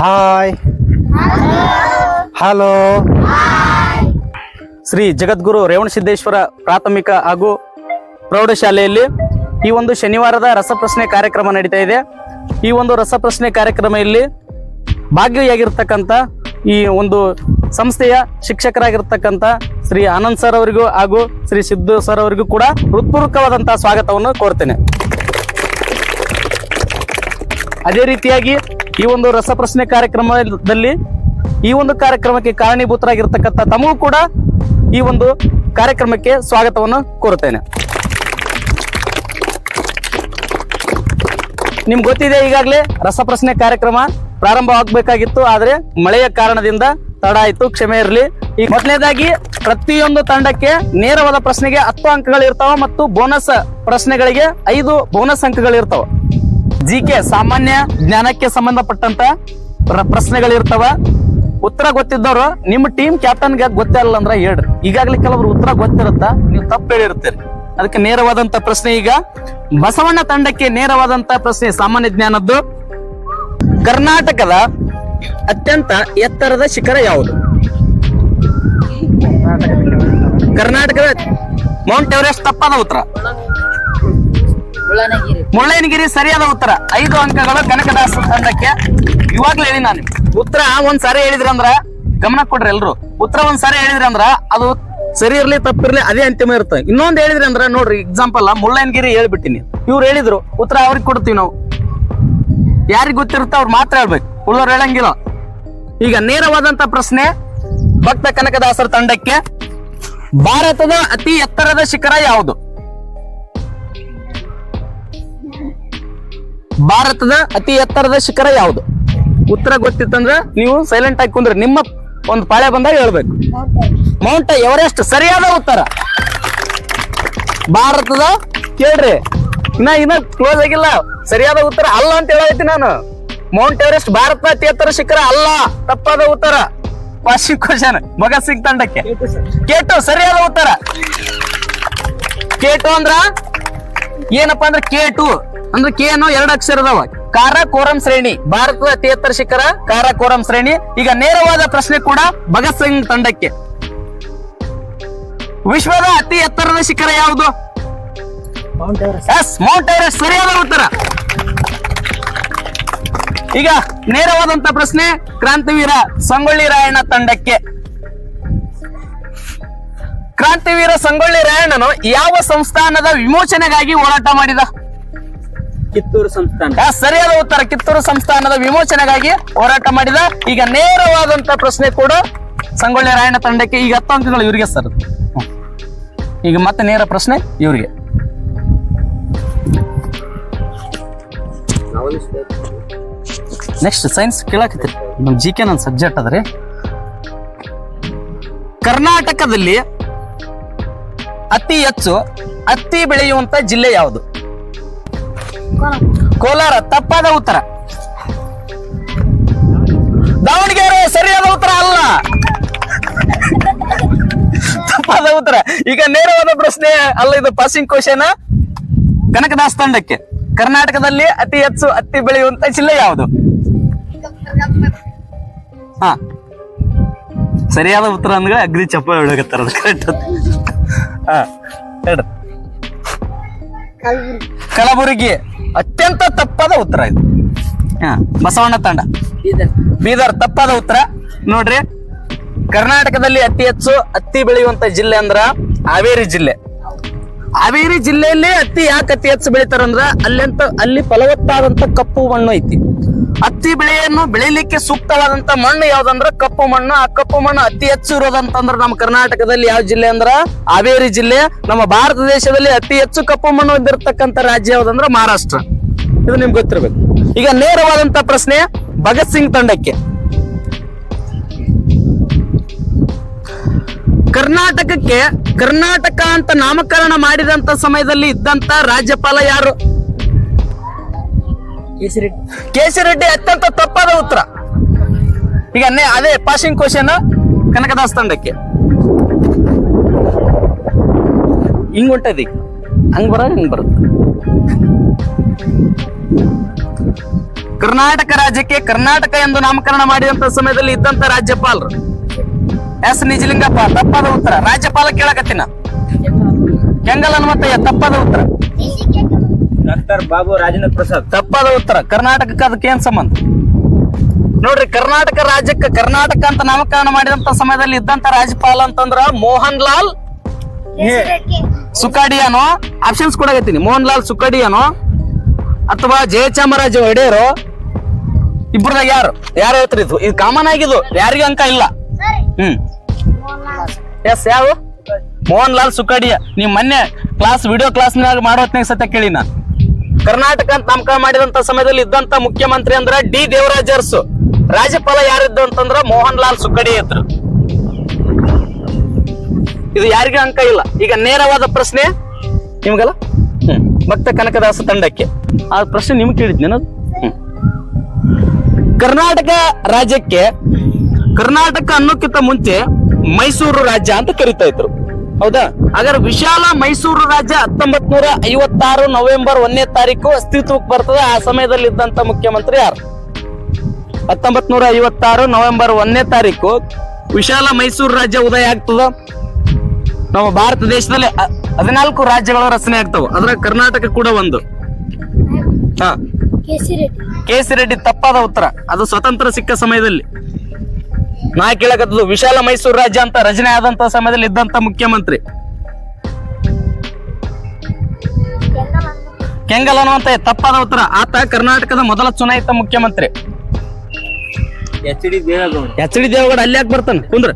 Hi. Hello. Shri Jagadguru Revanasiddeshwara ಪ್ರಾಥಮಿಕ ಹಾಗೂ ಪ್ರೌಢಶಾಲೆಯಲ್ಲಿ ಈ ಒಂದು ಶನಿವಾರದ ರಸಪ್ರಶ್ನೆ ಕಾರ್ಯಕ್ರಮ ನಡೀತಾ ಇದೆ. ಈ ಒಂದು ರಸಪ್ರಶ್ನೆ ಕಾರ್ಯಕ್ರಮದಲ್ಲಿ ಭಾಗಿಯಾಗಿರ್ತಕ್ಕಂಥ ಈ ಒಂದು ಸಂಸ್ಥೆಯ ಶಿಕ್ಷಕರಾಗಿರ್ತಕ್ಕಂಥ ಶ್ರೀ ಆನಂದ್ ಸರ್ ಅವರಿಗೂ ಹಾಗೂ ಶ್ರೀ ಸಿದ್ದು ಸರ್ ಅವರಿಗೂ ಕೂಡ ಹೃತ್ಪೂರ್ವಕವಾದಂತಹ ಸ್ವಾಗತವನ್ನು ಕೋರ್ತೇನೆ. ಅದೇ ರೀತಿಯಾಗಿ ಈ ಒಂದು ರಸಪ್ರಶ್ನೆ ಕಾರ್ಯಕ್ರಮದಲ್ಲಿ ಈ ಒಂದು ಕಾರ್ಯಕ್ರಮಕ್ಕೆ ಕಾರಣೀಭೂತರಾಗಿರ್ತಕ್ಕಂಥ ತಮಗೂ ಕೂಡ ಈ ಒಂದು ಕಾರ್ಯಕ್ರಮಕ್ಕೆ ಸ್ವಾಗತವನ್ನು ಕೋರುತ್ತೇನೆ. ನಿಮ್ಗೆ ಗೊತ್ತಿದೆ ಈಗಾಗಲೇ ರಸಪ್ರಶ್ನೆ ಕಾರ್ಯಕ್ರಮ ಪ್ರಾರಂಭವಾಗಬೇಕಾಗಿತ್ತು ಆದರೆ ಮಳೆಯ ಕಾರಣದಿಂದ ತಡ ಆಯಿತು, ಕ್ಷಮೆ ಇರಲಿ. ಈಗ ಮೊದಲನೇದಾಗಿ ಪ್ರತಿಯೊಂದು ತಂಡಕ್ಕೆ ನೇರವಾದ ಪ್ರಶ್ನೆಗೆ ಹತ್ತು ಅಂಕಗಳು ಇರ್ತಾವ ಮತ್ತು ಬೋನಸ್ ಪ್ರಶ್ನೆಗಳಿಗೆ ಐದು ಬೋನಸ್ ಅಂಕಗಳು ಇರ್ತಾವ ಜಿ ಕೆ ಸಾಮಾನ್ಯ ಜ್ಞಾನಕ್ಕೆ ಸಂಬಂಧಪಟ್ಟಂತ ಪ್ರ- ಪ್ರಶ್ನೆಗಳಿರ್ತಾವ. ಉತ್ತರ ಗೊತ್ತಿದ್ದವ್ರು, ನಿಮ್ಮ ಟೀಮ್ ಕ್ಯಾಪ್ಟನ್ಗೆ ಗೊತ್ತಿಲ್ಲ ಅಂದ್ರೆ ಹೇಳ್ರಿ. ಈಗಾಗಲೇ ಕೆಲವರು ಉತ್ತರ ಗೊತ್ತಿರುತ್ತ, ನೀವು ತಪ್ಪು ಹೇಳಿರ್ತೀರಿ. ಅದಕ್ಕೆ ನೇರವಾದಂತ ಪ್ರಶ್ನೆ ಈಗ. ಬಸವಣ್ಣ ತಂಡಕ್ಕೆ ನೇರವಾದಂತ ಪ್ರಶ್ನೆ, ಸಾಮಾನ್ಯ ಜ್ಞಾನದ್ದು. ಕರ್ನಾಟಕದ ಅತ್ಯಂತ ಎತ್ತರದ ಶಿಖರ ಯಾವುದು? ಕರ್ನಾಟಕದ ಮೌಂಟ್ ಎವರೆಸ್ಟ್ ತಪ್ಪದ ಉತ್ತರ. ಮುಳ್ಳಯ್ಯನಗಿರಿ ಸರಿಯಾದ ಉತ್ತರ. ಐದು ಅಂಕಗಳು ಕನಕದಾಸ ತಂಡಕ್ಕೆ. ಇವಾಗ್ಲೇ ಹೇಳಿ ನಾನು ಉತ್ತರ ಒಂದ್ ಸಾರಿ ಹೇಳಿದ್ರಂದ್ರ ಗಮನ ಕೊಡ್ರಿ ಎಲ್ರು. ಉತ್ತರ ಒಂದ್ ಸಾರಿ ಹೇಳಿದ್ರಂದ್ರ ಅದು ಸರಿ ಇರ್ಲಿ ತಪ್ಪಿರ್ಲಿ ಅದೇ ಅಂತಿಮ ಇರುತ್ತೆ. ಇನ್ನೊಂದ್ ಹೇಳಿದ್ರಿ ಅಂದ್ರ ನೋಡ್ರಿ ಎಕ್ಸಾಂಪಲ್ ಮುಳ್ಳಯ್ಯನಗಿರಿ ಹೇಳ್ಬಿಟ್ಟಿನಿ. ಇವ್ರು ಹೇಳಿದ್ರು, ಉತ್ತರ ಅವ್ರಿಗೆ ಕೊಡ್ತೀವಿ ನಾವು. ಯಾರಿಗ್ ಗೊತ್ತಿರುತ್ತೆ ಅವ್ರು ಮಾತ್ರ ಹೇಳ್ಬೇಕು. ಉಳ್ಳವ್ರು ಹೇಳಂಗಿಲ್ಲ. ಈಗ ನೇರವಾದಂತ ಪ್ರಶ್ನೆ, ಭಕ್ತ ಕನಕದಾಸರ ತಂಡಕ್ಕೆ. ಭಾರತದ ಅತಿ ಎತ್ತರದ ಶಿಖರ ಯಾವುದು? ಭಾರತದ ಅತಿ ಎತ್ತರದ ಶಿಖರ ಯಾವುದು? ಉತ್ತರ ಗೊತ್ತಿತ್ತಂದ್ರ ನೀವು ಸೈಲೆಂಟ್ ಆಗಿ ಕುಂದ್ರೆ. ನಿಮ್ಮ ಒಂದು ಪಾಳೆ ಬಂದಾಗ ಹೇಳ್ಬೇಕು. ಮೌಂಟ್ ಎವರೆಸ್ಟ್ ಸರಿಯಾದ ಉತ್ತರ? ಭಾರತದ ಕೇಳ್ರಿ. ಇನ್ನ ಇನ್ನ ಕ್ಲೋಸ್ ಆಗಿಲ್ಲ. ಸರಿಯಾದ ಉತ್ತರ ಅಲ್ಲ ಅಂತ ಹೇಳೈತಿ ನಾನು. ಮೌಂಟ್ ಎವರೆಸ್ಟ್ ಭಾರತದ ಅತಿ ಎತ್ತರ ಶಿಖರ ಅಲ್ಲ. ತಪ್ಪಾದ ಉತ್ತರ. ವಾರ್ಷಿಕ ಕ್ವಶನ್. ಮಗ ಸಿಂಗ್ ತಂಡಕ್ಕೆ. ಕೇಟು, ಸರಿಯಾದ ಉತ್ತರ. ಕೇಟು ಅಂದ್ರ ಏನಪ್ಪಾ ಅಂದ್ರೆ ಕೇಟು. ಅಂದ್ರೆ ಕೆ ಅನ್ನೋ ಎರಡು ಅಕ್ಷರ ಅದಾವ. ಕಾರ ಕೋರಂ ಶ್ರೇಣಿ. ಭಾರತದ ಅತಿ ಎತ್ತರ ಶಿಖರ ಕಾರಾಕೋರಂ ಶ್ರೇಣಿ. ಈಗ ನೇರವಾದ ಪ್ರಶ್ನೆ ಕೂಡ ಭಗತ್ ಸಿಂಗ್ ತಂಡಕ್ಕೆ. ವಿಶ್ವದ ಅತಿ ಎತ್ತರದ ಶಿಖರ ಯಾವುದು? Yes Mount Everest. ಸರಿಯಾದ ಉತ್ತರ. ಈಗ ನೇರವಾದಂತ ಪ್ರಶ್ನೆ ಕ್ರಾಂತಿವೀರ ಸಂಗೊಳ್ಳಿ ರಾಯಣ್ಣ ತಂಡಕ್ಕೆ. ಕ್ರಾಂತಿವೀರ ಸಂಗೊಳ್ಳಿ ರಾಯಣ್ಣನು ಯಾವ ಸಂಸ್ಥಾನದ ವಿಮೋಚನೆಗಾಗಿ ಹೋರಾಟ ಮಾಡಿದ? ಕಿತ್ತೂರು ಸಂಸ್ಥಾನ. ಸರಿಯಾದ ಉತ್ತರ. ಕಿತ್ತೂರು ಸಂಸ್ಥಾನದ ವಿಮೋಚನೆಗಾಗಿ ಹೋರಾಟ ಮಾಡಿದ ಈಗ ನೇರವಾದಂತ ಪ್ರಶ್ನೆ ಕೂಡ ಸಂಗೊಳ್ಳಿ ರಾಯಣ್ಣ ತಂಡಕ್ಕೆ ಈಗ ಹತ್ತು ಅಂಕಗಳು ಇವರಿಗೆ ಸರ್. ಈಗ ಮತ್ತೆ ನೇರ ಪ್ರಶ್ನೆ ಇವರಿಗೆ. ನೆಕ್ಸ್ಟ್ ಸೈನ್ಸ್ ಕೇಳಾಕತ್ರಿ ನಮ್ ಜಿ ಕೆ ನನ್ನ ಸಬ್ಜೆಕ್ಟ್ ಅದ್ರಿ ಕರ್ನಾಟಕದಲ್ಲಿ ಅತಿ ಹೆಚ್ಚು ಹತ್ತಿ ಬೆಳೆಯುವಂತ ಜಿಲ್ಲೆ ಯಾವುದು? ಕೋಲಾರ ತಪ್ಪಾದ ಉತ್ತರ. ದಾವಣಗೆರೆ ಸರಿಯಾದ ಉತ್ತರ ಅಲ್ಲ. ತಪ್ಪಾದ ಉತ್ತರ. ಈಗ ನೇರವಾದ ಪ್ರಶ್ನೆ ಅಲ್ಲ ಇದು ಪಾಸಿಂಗ್ ಕ್ವಶನ್ ಕನಕದಾಸ್ ತಂಡಕ್ಕೆ ಕರ್ನಾಟಕದಲ್ಲಿ ಅತಿ ಹೆಚ್ಚು ಹತ್ತಿ ಬೆಳೆಯುವಂತ ಜಿಲ್ಲೆ ಯಾವುದು? ಹಾ. ಸರಿಯಾದ ಉತ್ತರ ಅಂದ್ರೆ ಅಗ್ನಿ ಚಪ್ಪ ಹೇಳಕತ್ತಾರ ಕರೆಕ್ಟ್ ಹಾ ಹೇಳ್ರಿ ಕಲಬುರಗಿ. ಅತ್ಯಂತ ತಪ್ಪಾದ ಉತ್ತರ ಇದು. ಹಾ ಬಸವಣ್ಣ ತಂಡ. ಬೀದರ್. ತಪ್ಪಾದ ಉತ್ತರ. ನೋಡ್ರಿ ಕರ್ನಾಟಕದಲ್ಲಿ ಅತಿ ಹೆಚ್ಚು ಹತ್ತಿ ಬೆಳೆಯುವಂತ ಜಿಲ್ಲೆ ಅಂದ್ರ ಹಾವೇರಿ ಜಿಲ್ಲೆ. ಹಾವೇರಿ ಜಿಲ್ಲೆಯಲ್ಲಿ ಹತ್ತಿ ಯಾಕೆ ಅತಿ ಹೆಚ್ಚು ಬೆಳಿತಾರಂದ್ರ ಅಲ್ಲಂತ ಅಲ್ಲಿ ಫಲವತ್ತಾದಂತ ಕಪ್ಪು ಮಣ್ಣು ಐತಿ. ಹತ್ತಿ ಬೆಳೆಯನ್ನು ಬೆಳಿಲಿಕ್ಕೆ ಸೂಕ್ತವಾದಂತ ಮಣ್ಣು ಯಾವ್ದಂದ್ರ ಕಪ್ಪು ಮಣ್ಣು. ಆ ಕಪ್ಪು ಮಣ್ಣು ಅತಿ ಹೆಚ್ಚು ಇರೋದಂತಂದ್ರ ನಮ್ಮ ಕರ್ನಾಟಕದಲ್ಲಿ ಯಾವ ಜಿಲ್ಲೆ ಅಂದ್ರ ಹಾವೇರಿ ಜಿಲ್ಲೆ. ನಮ್ಮ ಭಾರತ ದೇಶದಲ್ಲಿ ಅತಿ ಹೆಚ್ಚು ಕಪ್ಪು ಮಣ್ಣು ಹೊಂದಿರತಕ್ಕಂತ ರಾಜ್ಯ ಯಾವ್ದಂದ್ರ ಮಹಾರಾಷ್ಟ್ರ. ಇದು ನಿಮ್ಗೆ ಗೊತ್ತಿರಬೇಕು. ಈಗ ನೇರವಾದಂತ ಪ್ರಶ್ನೆ ಭಗತ್ ಸಿಂಗ್ ತಂಡಕ್ಕೆ. ಕರ್ನಾಟಕಕ್ಕೆ ಕರ್ನಾಟಕ ಅಂತ ನಾಮಕರಣ ಮಾಡಿದಂತ ಸಮಯದಲ್ಲಿ ಇದ್ದಂತ ರಾಜ್ಯಪಾಲ ಯಾರು? ಕೇಶಿರೆಡ್ಡಿ ಅತ್ಯಂತ ತಪ್ಪಾದ ಉತ್ತರ. ಈಗ ಅದೇ ಪಾಸಿಂಗ್ ಕ್ವಶನ್ ಕನಕದಾಸ್ ತಂಡಕ್ಕೆ. ಹಿಂಗ್ ಹೊಂಟದಿ. ಹಂಗ್ ಬರ ಹಿಂಗ್ ಬರುತ್ತೆ ಕರ್ನಾಟಕ ರಾಜ್ಯಕ್ಕೆ ಕರ್ನಾಟಕ ಎಂದು ನಾಮಕರಣ ಮಾಡಿದಂತ ಸಮಯದಲ್ಲಿ ಇದ್ದಂತ ರಾಜ್ಯಪಾಲರು. ಎಸ್ ನಿಜಲಿಂಗಪ್ಪ ತಪ್ಪಾದ ಉತ್ತರ. ರಾಜ್ಯಪಾಲ ಕೇಳಕತ್ತಿನ? ಕೆಂಗಲ್ ಹನುಮಂತಯ್ಯ ತಪ್ಪಾದ ಉತ್ತರ. ಡಾಕ್ಟರ್ ಬಾಬು ರಾಜೇಂದ್ರ ಪ್ರಸಾದ್. ತಪ್ಪಾದ ಉತ್ತರ. ಕರ್ನಾಟಕಕ್ಕೆ ಅದಕ್ಕೆ ಏನ್ ಸಂಬಂಧ? ನೋಡ್ರಿ ಕರ್ನಾಟಕ ರಾಜ್ಯಕ್ಕೆ ಕರ್ನಾಟಕ ಅಂತ ನಾಮಕರಣ ಮಾಡಿದಂತ ಸಮಯದಲ್ಲಿ ಇದ್ದಂತ ರಾಜ್ಯಪಾಲ ಅಂತಂದ್ರ ಮೋಹನ್ ಲಾಲ್ ಸುಕಾಡಿಯಾನೋ? ಆಪ್ಷನ್ಸ್ ಕೊಡಕತ್ತೀನಿ. ಮೋಹನ್ ಲಾಲ್ ಸುಕಾಡಿಯಾನೋ? ಅಥವಾ ಜಯಚಾಮರಾಜ ಒಡೆಯರು? ಇಬ್ಬರದಾಗ ಯಾರು? ಯಾರು ಹೇಳ್ತಾರೆ ಇದು? ಇದು ಕಾಮನ್ ಆಗಿದ್ದು ಯಾರಿಗೂ ಅಂಕ ಇಲ್ಲ. ಹ್ಮ್. ಎಸ್ ಯಾವ ಮೋಹನ್ ಲಾಲ್ ಸುಕಾಡಿಯ. ನೀವ್ ಮೊನ್ನೆ ಕ್ಲಾಸ್ ವಿಡಿಯೋ ಕ್ಲಾಸ್ ಮಾಡೋತ್ನಾಗ ಸತ್ಯ ಕೇಳಿ ನಾ ಕರ್ನಾಟಕ ಅಂತ ನಾಮಕರಣ ಮಾಡಿದಂತ ಸಮಯದಲ್ಲಿ ಇದ್ದಂತ ಮುಖ್ಯಮಂತ್ರಿ ಅಂದ್ರ ಡಿ ದೇವರಾಜರ್ಸ್ ಅರಸು. ರಾಜ್ಯಪಾಲ ಯಾರಿದ್ದು ಅಂತಂದ್ರ ಮೋಹನ್ ಲಾಲ್ ಸುಕಡಿ ಇದ್ರು. ಇದು ಯಾರಿಗೂ ಅಂಕ ಇಲ್ಲ. ಈಗ ನೇರವಾದ ಪ್ರಶ್ನೆ ನಿಮ್ಗಲ್ಲ? ಭಕ್ತ ಕನಕದಾಸ ತಂಡಕ್ಕೆ. ಆ ಪ್ರಶ್ನೆ ನಿಮ್ಗೆ ಕೇಳಿದ್ನೇನ ಹ್ಮ್. ಕರ್ನಾಟಕ ರಾಜ್ಯಕ್ಕೆ ಕರ್ನಾಟಕ ಅನ್ನೋಕ್ಕಿಂತ ಮುಂಚೆ ಮೈಸೂರು ರಾಜ್ಯ ಅಂತ ಕರಿತಾ ಇದ್ರು. ಹೌದಾ? ಹಾಗಾದ್ರೆ ವಿಶಾಲ ಮೈಸೂರು ರಾಜ್ಯ ಹತ್ತೊಂಬತ್ ನೂರ ಐವತ್ತಾರು ನವೆಂಬರ್ ಒಂದನೇ ತಾರೀಕು ಅಸ್ತಿತ್ವಕ್ಕೆ ಬರ್ತದೆ. ಆ ಸಮಯದಲ್ಲಿ ಇದ್ದಂತ ಮುಖ್ಯಮಂತ್ರಿ ಯಾರು? ಹತ್ತೊಂಬತ್ ನೂರ ಐವತ್ತಾರು ನವೆಂಬರ್ ಒಂದನೇ ತಾರೀಕು ವಿಶಾಲ ಮೈಸೂರು ರಾಜ್ಯ ಉದಯ ಆಗ್ತದ? ನಮ್ಮ ಭಾರತ ದೇಶದಲ್ಲಿ ಹದಿನಾಲ್ಕು ರಾಜ್ಯಗಳ ರಚನೆ ಆಗ್ತವೆ. ಅದ್ರ ಕರ್ನಾಟಕ ಕೂಡ ಒಂದು. ಹಾ. ಕೆ ಸಿ ರೆಡ್ಡಿ ತಪ್ಪಾದ ಉತ್ತರ. ಅದು ಸ್ವತಂತ್ರ ಸಿಕ್ಕ ಸಮಯದಲ್ಲಿ. ನಾ ಕೇಳಕತ್ತದು ವಿಶಾಲ ಮೈಸೂರು ರಾಜ್ಯ ಅಂತ ರಚನೆ ಆದಂತ ಸಮಯದಲ್ಲಿ ಇದ್ದಂತ ಮುಖ್ಯಮಂತ್ರಿ. ಕೆಂಗಲ್ ಅಂತ ತಪ್ಪಾದ ಉತ್ತರ. ಆತ ಕರ್ನಾಟಕದ ಮೊದಲ ಚುನಾಯಿತ ಮುಖ್ಯಮಂತ್ರಿ. H D Devegowda. H D Devegowda ಅಲ್ಲಿ ಯಾಕೆ ಬರ್ತಾನೆ? ಕುಂದ್ರ?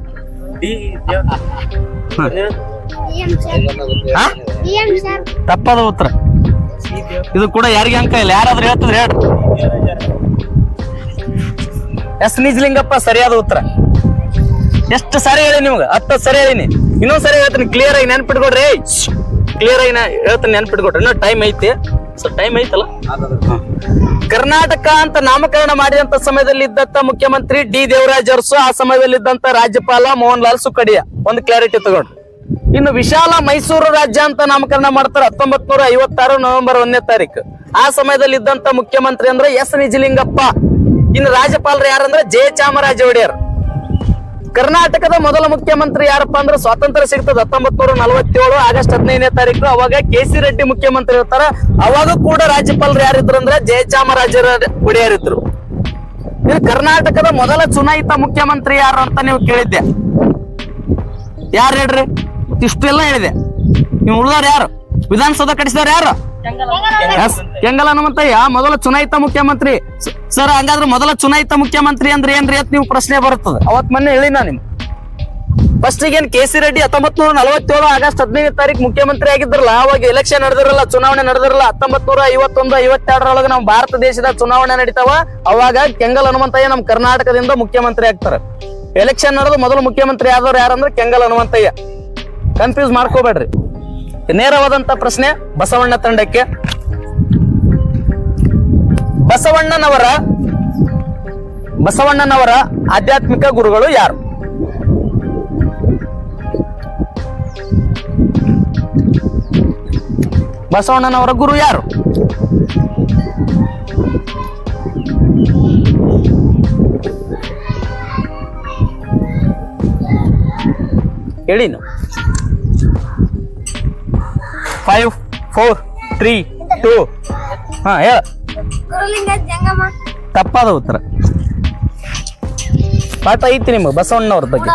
ತಪ್ಪಾದ ಉತ್ತರ. ಇದು ಕೂಡ ಯಾರಿಗೆ ಅಂಕ ಇಲ್ಲ? ಯಾರಾದ್ರೂ ಹೇಳ್ತಿದ್ರೆ ಹೇಳಿ. ಎಸ್ ನಿಜಲಿಂಗಪ್ಪ, ಸರಿಯಾದ ಉತ್ತರ. ಎಷ್ಟು ಸರಿ ಹೇಳಿ ನಿಮ್ಗೆ? ಹತ್ತು ಸರಿ ಹೇಳಿನಿ. ಇನ್ನೊಂದ್ ಸರಿ ಹೇಳ್ತೀನಿ ಕ್ಲಿಯರ್ ಆಗಿ ನೆನ್ಪಿಟ್ಕೊಡ್ರಿ. ಕ್ಲಿಯರ್ ಆಗಿ ಹೇಳ್ತೀನಿ, ನೆನ್ಪಿಟ್ಕೊಡ್ರಿ. ಇನ್ನೂ ಟೈಮ್ ಐತಿ. ಸ್ವಲ್ಪ ಟೈಮ್ ಐತಲ್ಲ? ಕರ್ನಾಟಕ ಅಂತ ನಾಮಕರಣ ಮಾಡಿದಂತ ಸಮಯದಲ್ಲಿ ಇದ್ದಂತ ಮುಖ್ಯಮಂತ್ರಿ ಡಿ ದೇವರಾಜ್ ಅರಸು, ಆ ಸಮಯದಲ್ಲಿ ಇದ್ದಂತ ರಾಜ್ಯಪಾಲ ಮೋಹನ್ ಲಾಲ್ ಸುಕಡಿಯ ಒಂದು ಕ್ಲಾರಿಟಿ ತಗೊಂಡ್ರು ಇನ್ನು ವಿಶಾಲ ಮೈಸೂರು ರಾಜ್ಯ ಅಂತ ನಾಮಕರಣ ಮಾಡ್ತಾರೆ ಹತ್ತೊಂಬತ್ ನೂರ ಐವತ್ತಾರು ನವೆಂಬರ್ ಒಂದನೇ ತಾರೀಕು ಆ ಸಮಯದಲ್ಲಿ ಇದ್ದಂತ ಮುಖ್ಯಮಂತ್ರಿ ಅಂದ್ರೆ ಎಸ್ ನಿಜಲಿಂಗಪ್ಪ. ಇನ್ನು ರಾಜ್ಯಪಾಲರು ಯಾರಂದ್ರೆ ಜೆ ಚಾಮರಾಜ ಒಡೆಯರ್. ಕರ್ನಾಟಕದ ಮೊದಲ ಮುಖ್ಯಮಂತ್ರಿ ಯಾರಪ್ಪ ಅಂದ್ರೆ ಸ್ವಾತಂತ್ರ್ಯ ಸಿಗ್ತದ ಹತ್ತೊಂಬತ್ ನೂರ ನಲವತ್ತೇಳು, ಆಗಸ್ಟ್ ಹದಿನೈದನೇ ತಾರೀಕು. ಅವಾಗ ಕೆ ಸಿ ರೆಡ್ಡಿ ಮುಖ್ಯಮಂತ್ರಿ ಇರ್ತಾರ. ಅವಾಗ ಕೂಡ ರಾಜ್ಯಪಾಲರು ಯಾರಿದ್ರು ಅಂದ್ರೆ ಜಯಚಾಮರಾಜರ ಒಡೆಯರ್ ಇದ್ರು. ಇದು ಕರ್ನಾಟಕದ ಮೊದಲ ಚುನಾಯಿತ ಮುಖ್ಯಮಂತ್ರಿ ಯಾರು ಅಂತ ನೀವು ಕೇಳಿದ್ದೆ. ಯಾರು ಹೇಳ್ರಿ? ಇಷ್ಟೆಲ್ಲ ಹೇಳಿದೆ. ನೀವು ಉಳಿದವ್ರು ಯಾರು? ವಿಧಾನಸೌಧ ಕಟ್ಟಿಸಿದವ್ರು ಯಾರು? ಎಸ್ ಕೆಂಗಲ್ ಹನುಮಂತಯ್ಯ ಮೊದಲ ಚುನಾಯಿತ ಮುಖ್ಯಮಂತ್ರಿ. ಸರ್ ಹಂಗಾದ್ರೆ ಮೊದಲ ಚುನಾಯಿತ ಮುಖ್ಯಮಂತ್ರಿ ಅಂದ್ರೆ ಏನ್ರಿ ಅಂತ ನೀವು ಪ್ರಶ್ನೆ ಬರುತ್ತದೆ. ಅವತ್ ಮೊನ್ನೆ ಹೇಳಿ ನಾ ನಿಮ್ ಫಸ್ಟ್ ಏನ್ ಕೆ ಸಿ ರೆಡ್ಡಿ ಹತ್ತೊಂಬತ್ ನೂರ ನಲವತ್ತೇಳು ಆಗಸ್ಟ್ ಹದಿನೈದು ತಾರೀಕು ಮುಖ್ಯಮಂತ್ರಿ ಆಗಿದ್ರಲ್ಲ ಅವಾಗ ಎಲೆಕ್ಷನ್ ನಡೆದಿರಲ್ಲ ಚುನಾವಣೆ ನಡೆದಿರಲ್ಲ ಹತ್ತೊಂಬತ್ ನೂರ ಐವತ್ತೊಂದು ಐವತ್ತೆರಡರೊಳಗೆ ನಮ್ಮ ಭಾರತ ದೇಶದ ಚುನಾವಣೆ ನಡೀತಾವ. ಅವಾಗ ಕೆಂಗಲ್ ಹನುಮಂತಯ್ಯ ನಮ್ಮ ಕರ್ನಾಟಕದಿಂದ ಮುಖ್ಯಮಂತ್ರಿ ಆಗ್ತಾರೆ. ಎಲೆಕ್ಷನ್ ನಡೆದು ಮೊದಲು ಮುಖ್ಯಮಂತ್ರಿ ಆದವ್ರು ಯಾರಂದ್ರೆ ಕೆಂಗಲ್ ಹನುಮಂತಯ್ಯ. ಕನ್ಫ್ಯೂಸ್ ಮಾಡ್ಕೋಬೇಡ್ರಿ. ನೇರವಾದಂತ ಪ್ರಶ್ನೆ ಬಸವಣ್ಣ ತಂಡಕ್ಕೆ. ಬಸವಣ್ಣನವರ ಬಸವಣ್ಣನವರ ಆಧ್ಯಾತ್ಮಿಕ ಗುರುಗಳು ಯಾರು? ಬಸವಣ್ಣನವರ ಗುರು ಯಾರು? ಹೇಳಿ ಫೈವ್ ಫೋರ್ ತ್ರೀ ಟೂ ಹಾ ಹೇಳ. ತಪ್ಪಾದ ಉತ್ತರ. ಪಾಠ ಐತಿ ನಿಮಗೆ ಬಸವಣ್ಣವ್ರ ಬಗ್ಗೆ.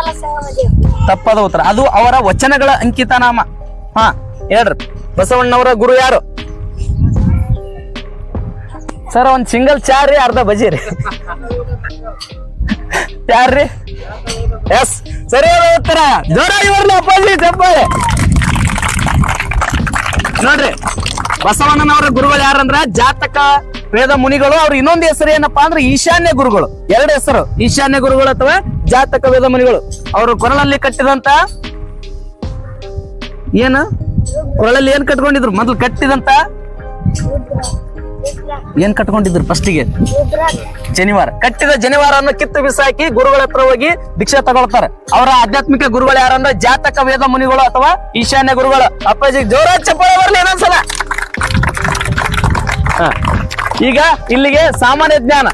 ತಪ್ಪಾದ ಉತ್ತರ. ಅದು ಅವರ ವಚನಗಳ ಅಂಕಿತ ನಾಮ ಹಾ ಹೇಳ್ರಿ. ಬಸವಣ್ಣವರ ಗುರು ಯಾರು? ಸರ್ ಒಂದ್ ಸಿಂಗಲ್ ಚಾರ್ ರೀ ಅರ್ಧ ಬಜಿ ರೀ. ಯಾರ್ರಿ? ಎಸ್. ಸರಿಯಾದ ಉತ್ತರ. ಜೋರಾಗಿ ಬರ್ಲಿ ಅಪ್ಪಾಜಿ ಚಪ್ಪಾಳೆ. ನೋಡ್ರಿ ಬಸವಣ್ಣನವರ ಗುರುಗಳು ಯಾರಂದ್ರ? ಜಾತಕ, ವೇದ ಮುನಿಗಳು. ಅವ್ರ ಇನ್ನೊಂದು ಹೆಸರು ಏನಪ್ಪಾ ಅಂದ್ರೆ ಈಶಾನ್ಯ ಗುರುಗಳು. ಎರಡು ಹೆಸರು, ಈಶಾನ್ಯ ಗುರುಗಳು ಅಥವಾ ಜಾತಕ, ವೇದ ಮುನಿಗಳು. ಅವರು ಕೊರಳಲ್ಲಿ ಕಟ್ಟಿದಂತ ಏನ? ಕೊರಳಲ್ಲಿ ಏನ್ ಕಟ್ಕೊಂಡಿದ್ರು? ಮೊದಲು ಕಟ್ಟಿದಂತ? ಏನ್ ಕಟ್ಕೊಂಡಿದ್ರು ಫಸ್ಟಿಗೆ ಜನಿವಾರ ಕಟ್ಟಿದ ಜನಿವಾರವನ್ನು ಕಿತ್ತು ಬಿಸಾಕಿ ಗುರುಗಳ ಹತ್ರ ಹೋಗಿ ದೀಕ್ಷೆ ತಗೊಳ್ತಾರೆ. ಅವರ ಆಧ್ಯಾತ್ಮಿಕ ಗುರುಗಳು ಯಾರಂದ್ರೆ ಜಾತಕ ವೇದ ಮುನಿಗಳು ಅಥವಾ ಈಶಾನ್ಯ ಗುರುಗಳು. ಅಪ್ಪಾಜಿ ಜೋರ ಚಪ್ಪಳ ಬರ್ಲಿ ಇನ್ನೊಂದ್ಸಲ. ಈಗ ಇಲ್ಲಿಗೆ ಸಾಮಾನ್ಯ ಜ್ಞಾನ.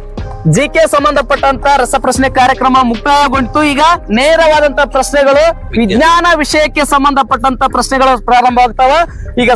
ಜಿ ಕೆ ಸಂಬಂಧಪಟ್ಟಂತ ರಸಪ್ರಶ್ನೆ ಕಾರ್ಯಕ್ರಮ ಮುಕ್ತಾಯಗೊಂಡಿತು. ಈಗ ನೇರವಾದಂತ ಪ್ರಶ್ನೆಗಳು ವಿಜ್ಞಾನ ವಿಷಯಕ್ಕೆ ಸಂಬಂಧಪಟ್ಟಂತ ಪ್ರಶ್ನೆಗಳು ಪ್ರಾರಂಭ ಆಗ್ತಾವ. ಈಗ